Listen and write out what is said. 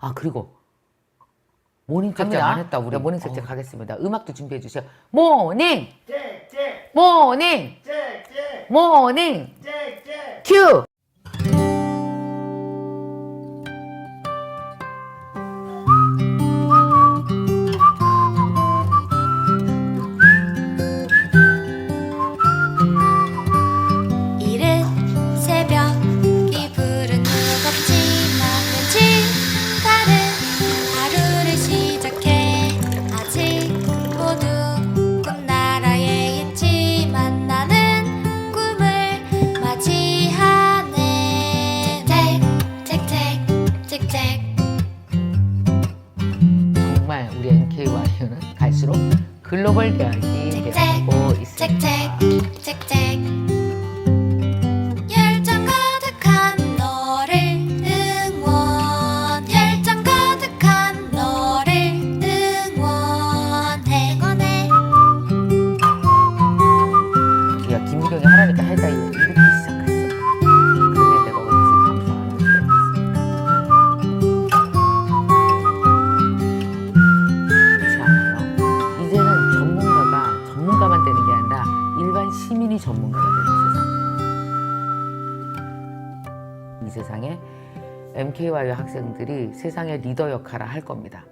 아 그리고 모닝 갑니다. 안 했다 우리 네. 모닝 책제 어. 가겠습니다. 음악도 준비해 주세요. 모닝 모닝 모닝 큐. 정말 우리 NKYU는 갈수록 글로벌 대학이 되고 있습니다. 틱틱틱틱 열정 가득한 너를 응원 열정 가득한 너를 응원해. 응원해 야 김미경이 하라니까 해다 이렇 시민이 전문가가 되는 세상. 이 세상에 MKY 학생들이 세상의 리더 역할을 할 겁니다.